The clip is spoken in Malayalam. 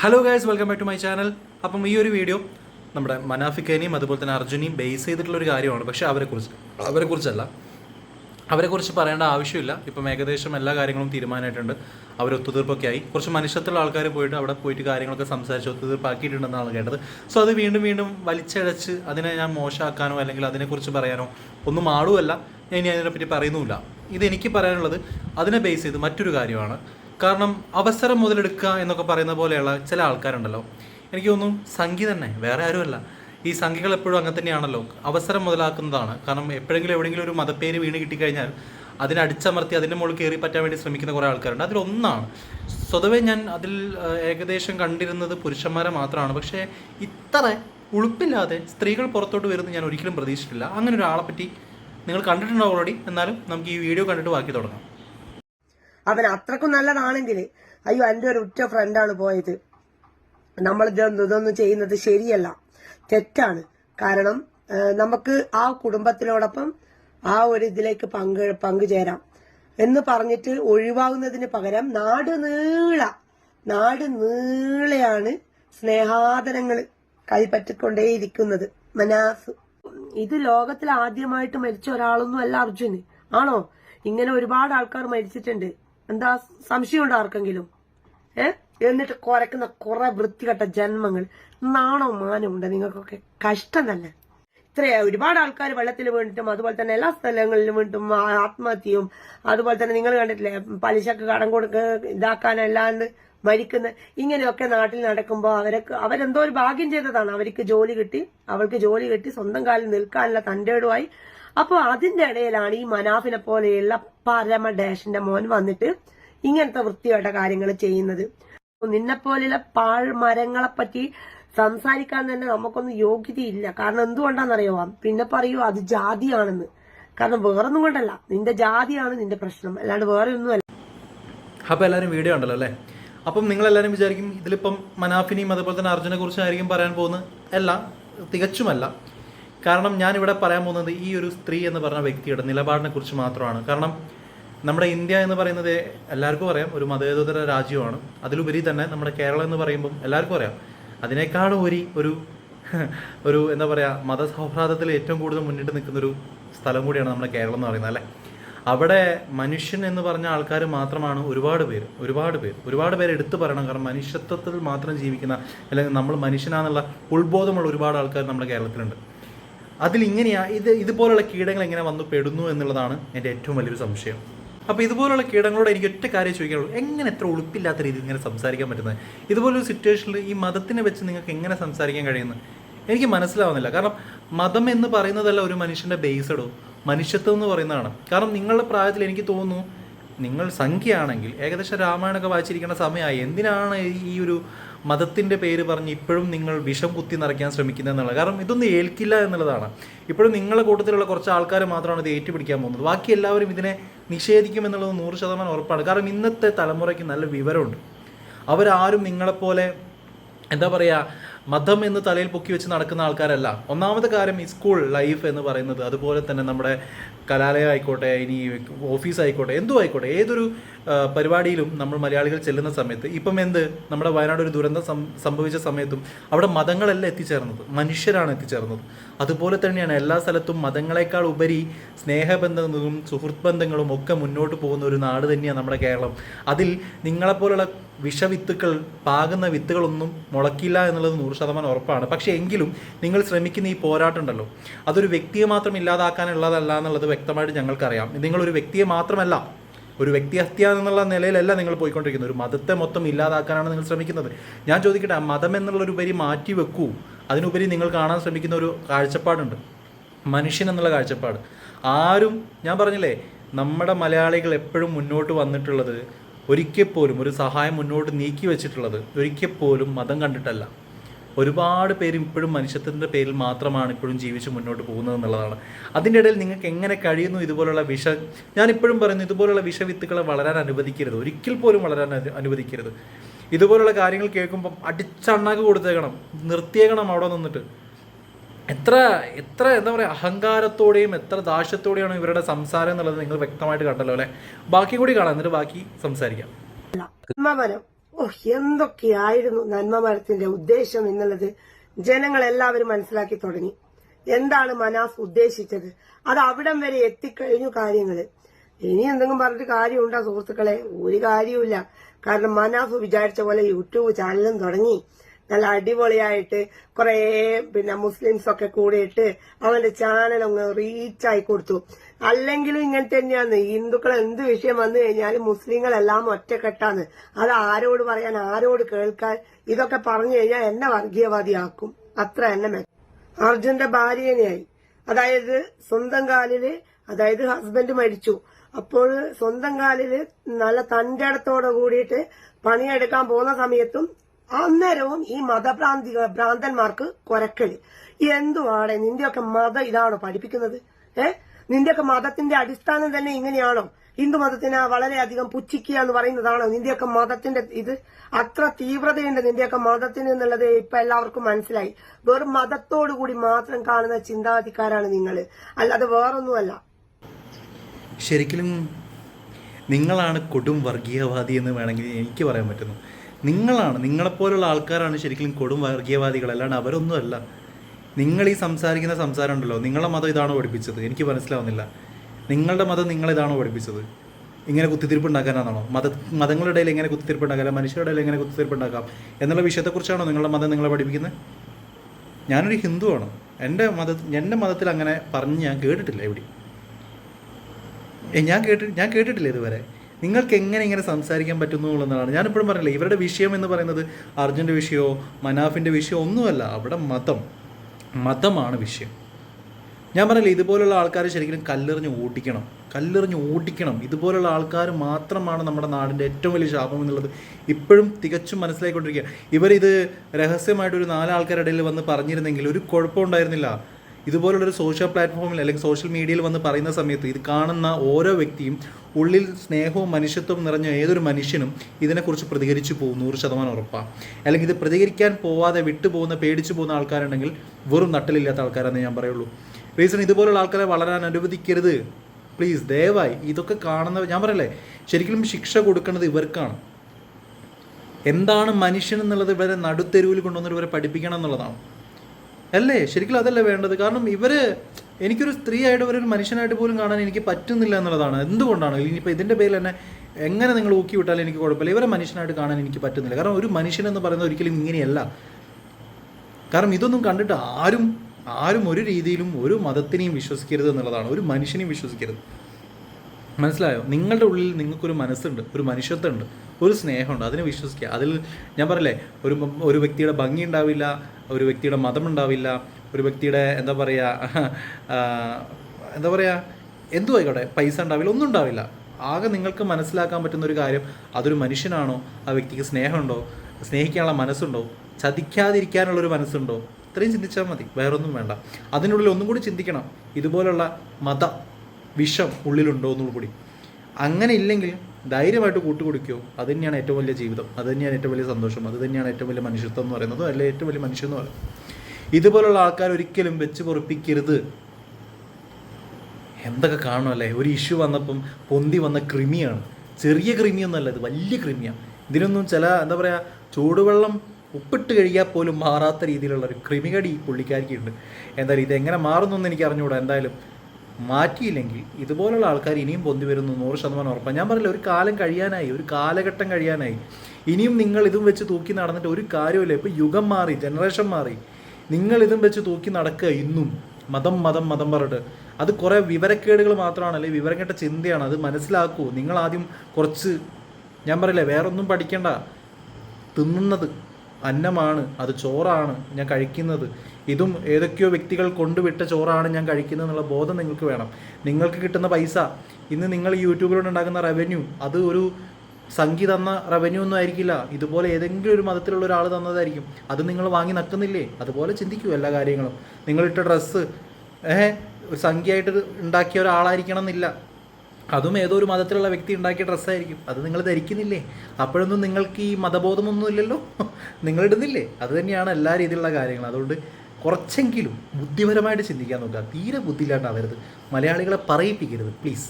Hello guys welcome back to my channel appam ഈ ഒരു വീഡിയോ നമ്മുടെ മനാഫിക്കേനെയും അതുപോലെ തന്നെ അർജുനെയും ബേസ് ചെയ്തിട്ടുള്ള ഒരു കാര്യമാണ്. പക്ഷേ അവരെക്കുറിച്ച് അവരെക്കുറിച്ചല്ല. അവരെക്കുറിച്ച് പറയേണ്ട ആവശ്യമില്ല. ഇപ്പം ഏകദേശം എല്ലാ കാര്യങ്ങളും തീരുമാനമായിട്ടുണ്ട്. അവർ ഒത്തുതീർപ്പൊക്കെ ആയി കുറച്ച് മനുഷ്യത്തുള്ള ആൾക്കാർ പോയിട്ട് അവിടെ പോയിട്ട് കാര്യങ്ങളൊക്കെ സംസാരിച്ച് ഒത്തുതീർപ്പാക്കിയിട്ടുണ്ടെന്നാണ് കേട്ടത്. സോ അത് വീണ്ടും വീണ്ടും വലിച്ചഴച്ച് അതിനെ ഞാൻ മോശമാക്കാനോ അല്ലെങ്കിൽ അതിനെക്കുറിച്ച് പറയാനോ ഒന്നും ആളുമല്ല. ഞാൻ ഇനി അതിനെപ്പറ്റി പറയുന്നുമില്ല. ഇതെനിക്ക് പറയാനുള്ളത് അതിനെ ബേസ് ചെയ്ത് മറ്റൊരു കാര്യമാണ്. കാരണം അവസരം മുതലെടുക്കുക എന്നൊക്കെ പറയുന്ന പോലെയുള്ള ചില ആൾക്കാരുണ്ടല്ലോ. എനിക്ക് തോന്നുന്നു സംഖ്യ തന്നെ വേറെ ആരുമല്ല. ഈ സംഖ്യകൾ എപ്പോഴും അങ്ങനെ തന്നെയാണല്ലോ. അവസരം മുതലാക്കുന്നതാണ്. കാരണം എപ്പോഴെങ്കിലും എവിടെയെങ്കിലും ഒരു മതപ്പേര് വീണ് കിട്ടിക്കഴിഞ്ഞാൽ അതിനെ അടിച്ചമർത്തി അതിന്റെ മുകളിൽ കയറി പറ്റാൻ വേണ്ടി ശ്രമിക്കുന്ന കുറേ ആൾക്കാരുണ്ട്. അതിലൊന്നാണ്. സ്വതവേ ഞാൻ അതിൽ ഏകദേശം കണ്ടിരുന്നത് പുരുഷന്മാരെ മാത്രമാണ്. പക്ഷേ ഇത്ര ഉളുപ്പില്ലാതെ സ്ത്രീകൾ പുറത്തോട്ട് വരുന്നത് ഞാൻ ഒരിക്കലും പ്രതീക്ഷിച്ചിട്ടില്ല. അങ്ങനെ ഒരാളെ പറ്റി നിങ്ങൾ കണ്ടിട്ടുണ്ടോ ഓൾറെഡി എന്നാലും നമുക്ക് ഈ വീഡിയോ കണ്ടിട്ട് ബാക്കി തുടങ്ങാം. അവൻ അത്രക്കും നല്ലതാണെങ്കിൽ അയ്യോ എന്റെ ഒരു ഉറ്റ ഫ്രണ്ടാണ് പോയത്. നമ്മൾ ഇതൊന്നും ഇതൊന്നും ചെയ്യുന്നത് ശരിയല്ല. തെറ്റാണ്. കാരണം നമുക്ക് ആ കുടുംബത്തിനോടൊപ്പം ആ ഒരു ഇതിലേക്ക് പങ്ക് പങ്കുചേരാം. എന്ന് പറഞ്ഞിട്ട് ഒഴിവാകുന്നതിന് പകരം നാട് നീള നാട് നീളയാണ് സ്നേഹാദരങ്ങൾ കൈപ്പറ്റിക്കൊണ്ടേയിരിക്കുന്നത്. മനാസ് ഇത് ലോകത്തിൽ ആദ്യമായിട്ട് മരിച്ച ഒരാളൊന്നും അല്ല അർജുന് ആണോ? ഇങ്ങനെ ഒരുപാട് ആൾക്കാർ മരിച്ചിട്ടുണ്ട്. എന്താ സംശയമുണ്ടോ ആർക്കെങ്കിലും? ഏ? എന്നിട്ട് കുരക്കുന്ന കുറെ വൃത്തികെട്ട ജന്മങ്ങൾ നാണോ മാനം ഉണ്ട്. നിങ്ങൾക്കൊക്കെ കഷ്ടം തന്നെ. ഇത്രയാ ഒരുപാട് ആൾക്കാർ വെള്ളത്തിൽ വീണിട്ടും അതുപോലെ തന്നെ എല്ലാ സ്ഥലങ്ങളിലും വീണിട്ടും ആത്മഹത്യയും അതുപോലെ തന്നെ നിങ്ങൾ കണ്ടിട്ടില്ലേ പലിശക്ക് കടം കൊടുക്ക ഇതാക്കാനല്ലാണ്ട് മരിക്കുന്ന ഇങ്ങനെയൊക്കെ നാട്ടിൽ നടക്കുമ്പോൾ അവരൊക്കെ അവരെന്തോ ഒരു ഭാഗ്യം ചെയ്തതാണ്. അവർക്ക് ജോലി കിട്ടി അവൾക്ക് ജോലി കിട്ടി സ്വന്തം കാലിൽ നിൽക്കാനുള്ള തന്റെടുമായി അപ്പോൾ അതിന്റെ ഇടയിലാണ് ഈ മനാഫിനെ പോലെയുള്ള പരമ ഡാഷിന്റെ മോൻ വന്നിട്ട് ഇങ്ങനത്തെ വൃത്തിയായിട്ട കാര്യങ്ങൾ ചെയ്യുന്നത്. നിന്നെ പോലെയുള്ള പാഴ് മരങ്ങളെ പറ്റി സംസാരിക്കാൻ തന്നെ നമുക്കൊന്നും യോഗ്യതയില്ല. കാരണം എന്തുകൊണ്ടാണെന്നറിയോ? പിന്നെ പറയൂ അത് ജാതിയാണെന്ന്. കാരണം വേറൊന്നും കൊണ്ടല്ല. നിന്റെ ജാതിയാണ് നിന്റെ പ്രശ്നം. അല്ലാണ്ട് വേറെ ഒന്നുമല്ല അപ്പോൾ എല്ലാവരും വീഡിയോ ഉണ്ടല്ലോ അല്ലേ? അപ്പം നിങ്ങളെല്ലാവരും വിചാരിക്കും ഇതിലിപ്പം മനാഫിനെയും അതുപോലെ തന്നെ അർജുനെ കുറിച്ചായിരിക്കും പറയാൻ പോകുന്നത്. അല്ല തികച്ചുമല്ല. കാരണം ഞാനിവിടെ പറയാൻ പോകുന്നത് ഈ ഒരു സ്ത്രീ എന്ന് പറഞ്ഞ വ്യക്തിയുടെ നിലപാടിനെ കുറിച്ച് മാത്രമാണ്. കാരണം നമ്മുടെ ഇന്ത്യ എന്ന് പറയുന്നത് എല്ലാവർക്കും അറിയാം ഒരു മതേതര രാജ്യമാണ്. അതിലുപരി തന്നെ നമ്മുടെ കേരളം എന്ന് പറയുമ്പം എല്ലാവർക്കും അറിയാം. അതിനേക്കാളും ഒരു ഒരു ഒരു എന്താ പറയുക മതസൗഹാർദ്ദത്തിൽ ഏറ്റവും കൂടുതൽ മുന്നിട്ട് നിൽക്കുന്ന ഒരു സ്ഥലം കൂടിയാണ് നമ്മുടെ കേരളം എന്ന് പറയുന്നത് അല്ലേ? അവിടെ മനുഷ്യൻ എന്ന് പറഞ്ഞ ആൾക്കാർ മാത്രമാണ് ഒരുപാട് പേര് ഒരുപാട് പേര് ഒരുപാട് പേര് എടുത്തു പറയണം. കാരണം മനുഷ്യത്വത്തിൽ മാത്രം ജീവിക്കുന്ന അല്ലെങ്കിൽ നമ്മൾ മനുഷ്യനാന്നുള്ള ഉത്ബോധമുള്ള ഒരുപാട് ആൾക്കാർ നമ്മുടെ കേരളത്തിലുണ്ട്. അതിൽ ഇങ്ങനെയാ ഇത് ഇതുപോലുള്ള കീടങ്ങൾ എങ്ങനെ വന്നു പെടുന്നു എന്നുള്ളതാണ് എന്റെ ഏറ്റവും വലിയൊരു സംശയം. അപ്പോൾ ഇതുപോലുള്ള കീടങ്ങളോട് എനിക്ക് ഒറ്റ കാര്യം ചോദിക്കാനുള്ളൂ. എങ്ങനെ എത്ര ഉളുപ്പില്ലാത്ത രീതിയിൽ ഇങ്ങനെ സംസാരിക്കാൻ പറ്റുന്നത്? ഇതുപോലൊരു സിറ്റുവേഷനിൽ ഈ മതത്തിനെ വെച്ച് നിങ്ങൾക്ക് എങ്ങനെ സംസാരിക്കാൻ കഴിയുന്നു? എനിക്ക് മനസ്സിലാവുന്നില്ല. കാരണം മതം എന്ന് പറയുന്നതല്ല ഒരു മനുഷ്യന്റെ ബേസഡോ മനുഷ്യത്വം എന്ന് പറയുന്നതാണ്. കാരണം നിങ്ങളുടെ പ്രായത്തിൽ എനിക്ക് തോന്നുന്നു നിങ്ങൾ സംഖ്യയാണെങ്കിൽ ഏകദേശം രാമായണമൊക്കെ വായിച്ചിരിക്കുന്ന സമയമായി എന്തിനാണ് ഈ ഒരു മതത്തിന്റെ പേര് പറഞ്ഞ് ഇപ്പോഴും നിങ്ങൾ വിഷം കുത്തി നിറയ്ക്കാൻ ശ്രമിക്കുന്നത് എന്നുള്ളത്. കാരണം ഇതൊന്നും ഏൽക്കില്ല എന്നുള്ളതാണ്. ഇപ്പോഴും നിങ്ങളുടെ കൂട്ടത്തിലുള്ള കുറച്ച് ആൾക്കാർ മാത്രമാണ് ഇത് ഏറ്റുപിടിക്കാൻ പോകുന്നത്. ബാക്കി എല്ലാവരും ഇതിനെ നിഷേധിക്കും എന്നുള്ളത് നൂറ് ശതമാനം ഉറപ്പാണ്. കാരണം ഇന്നത്തെ തലമുറയ്ക്ക് നല്ല വിവരമുണ്ട്. അവരാരും നിങ്ങളെപ്പോലെ എന്താ പറയുക മതം എന്ന് തലയിൽ പൊക്കി വെച്ച് നടക്കുന്ന ആൾക്കാരല്ല. ഒന്നാമത്തെ കാര്യം ഈ സ്കൂൾ ലൈഫ് എന്ന് പറയുന്നത് അതുപോലെ തന്നെ നമ്മുടെ കലാലയം ആയിക്കോട്ടെ ഇനി ഓഫീസ് ആയിക്കോട്ടെ എന്തു ആയിക്കോട്ടെ ഏതൊരു പരിപാടിയിലും നമ്മൾ മലയാളികൾ ചെല്ലുന്ന സമയത്ത് ഇപ്പം എന്ത് നമ്മുടെ വയനാട് ഒരു ദുരന്തം സംഭവിച്ച സമയത്തും അവിടെ മതങ്ങളല്ല എത്തിച്ചേർന്നത്? മനുഷ്യരാണ് എത്തിച്ചേർന്നത്. അതുപോലെ തന്നെയാണ് എല്ലാ സ്ഥലത്തും മതങ്ങളെക്കാൾ ഉപരി സ്നേഹബന്ധങ്ങളും സുഹൃത്ബന്ധങ്ങളും ഒക്കെ മുന്നോട്ട് പോകുന്ന ഒരു നാട് തന്നെയാണ് നമ്മുടെ കേരളം. അതിൽ നിങ്ങളെപ്പോലുള്ള വിഷവിത്തുക്കൾ പാകുന്ന വിത്തുകളൊന്നും മുളക്കില്ല എന്നുള്ളത് നൂറ് ശതമാനം ഉറപ്പാണ്. പക്ഷേ എങ്കിലും നിങ്ങൾ ശ്രമിക്കുന്ന ഈ പോരാട്ടം ഉണ്ടല്ലോ. അതൊരു വ്യക്തിയെ മാത്രം ഇല്ലാതാക്കാനുള്ളതല്ല എന്നുള്ളത് വ്യക്തമായിട്ട് ഞങ്ങൾക്കറിയാം. നിങ്ങളൊരു വ്യക്തിയെ മാത്രമല്ല ഒരു വ്യക്തിഹത്യ എന്നുള്ള നിലയിലല്ല നിങ്ങൾ പോയിക്കൊണ്ടിരിക്കുന്നത്. ഒരു മതത്തെ മൊത്തം ഇല്ലാതാക്കാനാണ് നിങ്ങൾ ശ്രമിക്കുന്നത്. ഞാൻ ചോദിക്കട്ടെ ആ മതം എന്നുള്ളൊരു ഉപരി മാറ്റി വെക്കൂ അതിനുപരി നിങ്ങൾ കാണാൻ ശ്രമിക്കുന്ന ഒരു കാഴ്ചപ്പാടുണ്ട്. മനുഷ്യൻ എന്നുള്ള കാഴ്ചപ്പാട്. ആരും ഞാൻ പറഞ്ഞില്ലേ നമ്മുടെ മലയാളികൾ എപ്പോഴും മുന്നോട്ട് വന്നിട്ടുള്ളത് ഒരിക്കൽ പോലും ഒരു സഹായം മുന്നോട്ട് നീക്കി വെച്ചിട്ടുള്ളത് ഒരിക്കൽ പോലും മതം കണ്ടിട്ടല്ല. ഒരുപാട് പേര് ഇപ്പോഴും മനുഷ്യത്തിന്റെ പേരിൽ മാത്രമാണ് ഇപ്പോഴും ജീവിച്ച് മുന്നോട്ട് പോകുന്നത് എന്നുള്ളതാണ്. അതിന്റെ ഇടയിൽ നിങ്ങൾക്ക് എങ്ങനെ കഴിയുന്നു ഇതുപോലുള്ള വിഷ ഞാൻ ഇപ്പോഴും പറയുന്നു ഇതുപോലുള്ള വിഷവിത്തുക്കളെ വളരാൻ അനുവദിക്കരുത്. ഒരിക്കൽ പോലും വളരാൻ അനുവദിക്കരുത്. ഇതുപോലുള്ള കാര്യങ്ങൾ കേൾക്കുമ്പം അടിച്ചണ്ണാക്ക് കൊടുത്തേക്കണം. നിർത്തിയേക്കണം അവിടെ നിന്നിട്ട്. എത്ര എത്ര എന്താ പറയുക അഹങ്കാരത്തോടെയും എത്ര ദാഷ്ട്യത്തോടെയാണ് ഇവരുടെ സംസാരം എന്നുള്ളത് നിങ്ങൾ വ്യക്തമായിട്ട് കണ്ടല്ലോ അല്ലെ? ബാക്കി കൂടി കാണാം എന്നിട്ട് ബാക്കി സംസാരിക്കാം. നന്മമരം ഓ എന്തൊക്കെയായിരുന്നു നന്മമരത്തിന്റെ ഉദ്ദേശം എന്നുള്ളത് ജനങ്ങൾ എല്ലാവരും മനസ്സിലാക്കി തുടങ്ങി. എന്താണ് മനാഫ് ഉദ്ദേശിച്ചത്? അത് അവിടം വരെ എത്തിക്കഴിഞ്ഞു കാര്യങ്ങൾ ഇനി എന്തെങ്കിലും പറഞ്ഞിട്ട് കാര്യമുണ്ടോ സുഹൃത്തുക്കളെ? ഒരു കാര്യവുമില്ല. കാരണം മനാഫ് വിചാരിച്ച പോലെ യൂട്യൂബ് ചാനലും തുടങ്ങി. നല്ല അടിപൊളിയായിട്ട് കുറെ പിന്നെ മുസ്ലിംസ് ഒക്കെ കൂടിയിട്ട് അവന്റെ ചാനൽ അങ്ങ് റീച്ചായി കൊടുത്തു. അല്ലെങ്കിലും ഇങ്ങനെ തന്നെയാണ്. ഹിന്ദുക്കൾ എന്ത് വിഷയം വന്നു കഴിഞ്ഞാൽ മുസ്ലിങ്ങളെല്ലാം ഒറ്റക്കെട്ടാണ്. അത് ആരോട് പറയാൻ ആരോട് കേൾക്കാൻ ഇതൊക്കെ പറഞ്ഞു കഴിഞ്ഞാൽ എന്നെ വർഗീയവാദിയാക്കും. അത്ര എന്നെ അർജുന്റെ ഭാര്യനെയായി. അതായത് സ്വന്തം കാലിൽ അതായത് ഹസ്ബൻഡ് മരിച്ചു. അപ്പോൾ സ്വന്തം കാലിൽ നല്ല തന്റെ തന്റെടത്തോടെ കൂടിയിട്ട് പണിയെടുക്കാൻ പോകുന്ന സമയത്തും അന്നേരവും ഈ മതഭ്രാന്തി ഭ്രാന്തന്മാർക്ക് കൊരക്കൽ. എന്തുവാണ് നിന്റെയൊക്കെ മതം ഇതാണോ പഠിപ്പിക്കുന്നത്? ഏ? നിന്റെയൊക്കെ മതത്തിന്റെ അടിസ്ഥാനം തന്നെ ഇങ്ങനെയാണോ? ഹിന്ദു മതത്തിനെ വളരെയധികം പുച്ഛിക്കുക എന്ന് പറയുന്നതാണോ? നിന്റെയൊക്കെ മതത്തിന്റെ ഇത് അത്ര തീവ്രതയുണ്ട് നിന്റെയൊക്കെ മതത്തിന് എന്നുള്ളത് ഇപ്പൊ എല്ലാവർക്കും മനസ്സിലായി. വെറും മതത്തോടു കൂടി മാത്രം കാണുന്ന ചിന്താഗതിക്കാരാണ് നിങ്ങൾ അല്ലാതെ വേറൊന്നുമല്ല. ശരിക്കും നിങ്ങളാണ് കൊടും വർഗീയവാദി എന്ന് വേണമെങ്കിൽ എനിക്ക് പറയാൻ പറ്റുന്നു. നിങ്ങളാണ് നിങ്ങളെപ്പോലുള്ള ആൾക്കാരാണ് ശരിക്കും കൊടും വർഗീയവാദികൾ അല്ലാണ്ട് അവരൊന്നുമല്ല. നിങ്ങൾ ഈ സംസാരിക്കുന്ന സംസാരം ഉണ്ടല്ലോ നിങ്ങളുടെ മതം ഇതാണോ പഠിപ്പിച്ചത്? എനിക്ക് മനസ്സിലാവുന്നില്ല. നിങ്ങളുടെ മതം നിങ്ങളിതാണോ പഠിപ്പിച്ചത്? ഇങ്ങനെ കുത്തിത്തിരിപ്പ് ഉണ്ടാക്കാനാണോ മത മതങ്ങളുടെ ഇടയിൽ എങ്ങനെ കുത്തിത്തിരിപ്പ് ഉണ്ടാക്കാം മനുഷ്യരുടെ ഇടയിൽ എങ്ങനെ കുത്തിത്തിരിപ്പ് ഉണ്ടാക്കാം എന്നുള്ള വിഷയത്തെക്കുറിച്ചാണോ നിങ്ങളുടെ മതം നിങ്ങളെ പഠിപ്പിക്കുന്നത്? ഞാനൊരു ഹിന്ദുവാണ്. എന്റെ മത എന്റെ മതത്തിൽ അങ്ങനെ പറഞ്ഞ് ഞാൻ കേട്ടിട്ടില്ല എവിടെയും. ഞാൻ കേട്ടി ഞാൻ കേട്ടിട്ടില്ല ഇതുവരെ. നിങ്ങൾക്ക് എങ്ങനെ ഇങ്ങനെ സംസാരിക്കാൻ പറ്റുന്നു എന്നുള്ളതാണ്. ഞാനിപ്പോഴും പറഞ്ഞില്ല ഇവരുടെ വിഷയം എന്ന് പറയുന്നത് അർജുന്റെ വിഷയമോ മനാഫിന്റെ വിഷയമോ ഒന്നുമല്ല. അവിടെ മതം. മതമാണ് വിഷയം. ഞാൻ പറഞ്ഞില്ല ഇതുപോലുള്ള ആൾക്കാർ ശരിക്കും കല്ലെറിഞ്ഞ് ഓടിക്കണം. കല്ലെറിഞ്ഞ് ഓടിക്കണം. ഇതുപോലുള്ള ആൾക്കാർ മാത്രമാണ് നമ്മുടെ നാടിന്റെ ഏറ്റവും വലിയ ശാപം എന്നുള്ളത് ഇപ്പോഴും തികച്ചും മനസ്സിലായിക്കൊണ്ടിരിക്കുക. ഇവരിത് രഹസ്യമായിട്ട് ഒരു നാലാൾക്കാരുടെ ഇടയിൽ വന്ന് പറഞ്ഞിരുന്നെങ്കിൽ ഒരു കുഴപ്പമുണ്ടായിരുന്നില്ല. ഇതുപോലുള്ളൊരു സോഷ്യൽ പ്ലാറ്റ്ഫോമിൽ അല്ലെങ്കിൽ സോഷ്യൽ മീഡിയയിൽ വന്ന് പറയുന്ന സമയത്ത് ഇത് കാണുന്ന ഓരോ വ്യക്തിയും ഉള്ളിൽ സ്നേഹവും മനുഷ്യത്വവും നിറഞ്ഞ ഏതൊരു മനുഷ്യനും ഇതിനെക്കുറിച്ച് പ്രതികരിച്ചു പോകും നൂറ് ശതമാനം ഉറപ്പാണ് അല്ലെങ്കിൽ ഇത് പ്രതികരിക്കാൻ പോവാതെ വിട്ടുപോകുന്ന പേടിച്ചു പോകുന്ന ആൾക്കാരുണ്ടെങ്കിൽ വെറും നട്ടലില്ലാത്ത ആൾക്കാരെന്നേ ഞാൻ പറയുള്ളൂ. റീസൺ ഇതുപോലുള്ള ആൾക്കാരെ വളരാൻ അനുവദിക്കരുത്. പ്ലീസ് ദയവായി ഇതൊക്കെ കാണുന്ന ഞാൻ പറയല്ലേ ശരിക്കും ശിക്ഷ കൊടുക്കുന്നത് ഇവർക്കാണ്. എന്താണ് മനുഷ്യൻ എന്നുള്ളത് ഇവരെ നടുത്തെരുവിൽ കൊണ്ടുവന്നിട്ട് ഇവരെ പഠിപ്പിക്കണം എന്നുള്ളതാണ്. അല്ലേ? ശരിക്കും അതല്ലേ വേണ്ടത്? കാരണം ഇവർ എനിക്കൊരു സ്ത്രീ ആയിട്ട് ഒരു മനുഷ്യനായിട്ട് പോലും കാണാൻ എനിക്ക് പറ്റുന്നില്ല എന്നുള്ളതാണ്. എന്തുകൊണ്ടാണ്? ഇനിയിപ്പോൾ ഇതിന്റെ പേരിൽ തന്നെ എങ്ങനെ നിങ്ങൾ ഊക്കി വിട്ടാലും എനിക്ക് കുഴപ്പമില്ല. ഇവരെ മനുഷ്യനായിട്ട് കാണാൻ എനിക്ക് പറ്റുന്നില്ല. കാരണം ഒരു മനുഷ്യൻ എന്ന് പറയുന്നത് ഒരിക്കലും ഇങ്ങനെയല്ല. കാരണം ഇതൊന്നും കണ്ടിട്ട് ആരും ആരും ഒരു രീതിയിലും ഒരു മതത്തിനെയും വിശ്വസിക്കരുത് എന്നുള്ളതാണ്. ഒരു മനുഷ്യനെയും വിശ്വസിക്കരുത്. മനസ്സിലായോ? നിങ്ങളുടെ ഉള്ളിൽ നിങ്ങൾക്കൊരു മനസ്സുണ്ട്. ഒരു മനുഷ്യത്വമുണ്ട്. ഒരു സ്നേഹമുണ്ട്. അതിനെ വിശ്വസിക്കുക. അതിൽ ഞാൻ പറയലേ ഒരു ഒരു വ്യക്തിയുടെ ഭംഗി ഉണ്ടാവില്ല ഒരു വ്യക്തിയുടെ മതം ഉണ്ടാവില്ല ഒരു വ്യക്തിയുടെ എന്താ പറയുക എന്താ പറയുക എന്തു ആയിക്കോട്ടെ പൈസ ഉണ്ടാവില്ല ഒന്നും ഉണ്ടാവില്ല. ആകെ നിങ്ങൾക്ക് മനസ്സിലാക്കാൻ പറ്റുന്ന ഒരു കാര്യം അതൊരു മനുഷ്യനാണോ? ആ വ്യക്തിക്ക് സ്നേഹമുണ്ടോ? സ്നേഹിക്കാനുള്ള മനസ്സുണ്ടോ? ചതിക്കാതിരിക്കാനുള്ളൊരു മനസ്സുണ്ടോ? ഇത്രയും ചിന്തിച്ചാൽ മതി വേറൊന്നും വേണ്ട. അതിനുള്ളിൽ ഒന്നും കൂടി ചിന്തിക്കണം. ഇതുപോലുള്ള മത വിഷം ഉള്ളിലുണ്ടോ എന്നുകൂടി. കൂടി അങ്ങനെ ഇല്ലെങ്കിൽ ധൈര്യമായിട്ട് കൂട്ടുകൊടുക്കുകയോ അത് തന്നെയാണ് ഏറ്റവും വലിയ ജീവിതം. അത് തന്നെയാണ് ഏറ്റവും വലിയ സന്തോഷം. അത് തന്നെയാണ് ഏറ്റവും വലിയ മനുഷ്യത്വം എന്ന് പറയുന്നത്. അല്ലെ? ഏറ്റവും വലിയ മനുഷ്യൻ എന്ന് പറയുന്നത്. ഇതുപോലുള്ള ആൾക്കാർ ഒരിക്കലും വെച്ച് പൊറപ്പിക്കരുത്. എന്തൊക്കെ കാണുമല്ലേ ഒരു ഇഷ്യൂ വന്നപ്പം പൊന്തി വന്ന കൃമിയാണ് ചെറിയ കൃമിയൊന്നുമല്ല ഇത് വലിയ കൃമിയാണ് ഇതിനൊന്നും ചില എന്താ പറയുക ചൂടുവെള്ളം ഉപ്പിട്ട് കഴിയാൽ പോലും മാറാത്ത രീതിയിലുള്ള ഒരു കൃമികടി ഈ പുള്ളിക്കാരിക്കുണ്ട് എന്തായാലും ഇത് എങ്ങനെ മാറുന്നൊന്നും എനിക്ക് അറിഞ്ഞുകൂടാ എന്തായാലും മാറ്റിയില്ലെങ്കിൽ ഇതുപോലുള്ള ആൾക്കാർ ഇനിയും പൊന്തി വരുന്നു നൂറ് ശതമാനം ഉറപ്പാണ്. ഞാൻ പറഞ്ഞില്ല ഒരു കാലം കഴിയാനായി ഒരു കാലഘട്ടം കഴിയാനായി. ഇനിയും നിങ്ങൾ ഇതും വെച്ച് തൂക്കി നടന്നിട്ട് ഒരു കാര്യമില്ല ഇപ്പോൾ യുഗം മാറി ജനറേഷൻ മാറി. നിങ്ങൾ ഇതും വെച്ച് തൂക്കി നടക്കുക ഇന്നും. മതം മതം മതം പറഞ്ഞിട്ട്. അത് കുറേ വിവരക്കേടുകൾ മാത്രമാണ് അല്ലെങ്കിൽ വിവരം കേട്ട ചിന്തയാണ്. അത് മനസ്സിലാക്കൂ. നിങ്ങൾ ആദ്യം കുറച്ച് ഞാൻ പറയില്ലേ വേറൊന്നും പഠിക്കേണ്ട. തിന്നുന്നത്. അന്നമാണ് അത് ചോറാണ് ഞാൻ കഴിക്കുന്നത്. ഇതും ഏതൊക്കെയോ വ്യക്തികൾ കൊണ്ടുവിട്ട ചോറാണ് ഞാൻ കഴിക്കുന്നത് എന്നുള്ള ബോധം നിങ്ങൾക്ക് വേണം. നിങ്ങൾക്ക് കിട്ടുന്ന പൈസ. ഇന്ന് നിങ്ങൾ യൂട്യൂബിലൂടെ ഉണ്ടാക്കുന്ന റവന്യൂ അത് ഒരു സംഖ്യ തന്ന റവന്യൂ ഒന്നും ആയിരിക്കില്ല. ഇതുപോലെ ഏതെങ്കിലും ഒരു മതത്തിലുള്ള ഒരാൾ തന്നതായിരിക്കും. അത് നിങ്ങൾ വാങ്ങി നക്കുന്നില്ലേ? അതുപോലെ ചിന്തിക്കൂ എല്ലാ കാര്യങ്ങളും. നിങ്ങളിട്ട ഡ്രസ്സ് ഏഹ് ഒരു സംഖ്യയായിട്ട് ഉണ്ടാക്കിയ ഒരാളായിരിക്കണം എന്നില്ല. അതും ഏതോ ഒരു മതത്തിലുള്ള വ്യക്തി ഉണ്ടാക്കിയ ഡ്രസ്സായിരിക്കും. അത് നിങ്ങൾ ധരിക്കുന്നില്ലേ? അപ്പോഴൊന്നും നിങ്ങൾക്ക് ഈ മതബോധമൊന്നും ഇല്ലല്ലോ നിങ്ങൾ ഇടുന്നില്ലേ? അത് തന്നെയാണ് എല്ലാ രീതിയിലുള്ള കാര്യങ്ങൾ അതുകൊണ്ട് കുറച്ചെങ്കിലും ബുദ്ധിപരമായിട്ട് ചിന്തിക്കാൻ നോക്കുക. തീരെ ബുദ്ധിയില്ലാണ്ടാവരുത് മലയാളികളെ പറയിപ്പിക്കരുത്. പ്ലീസ്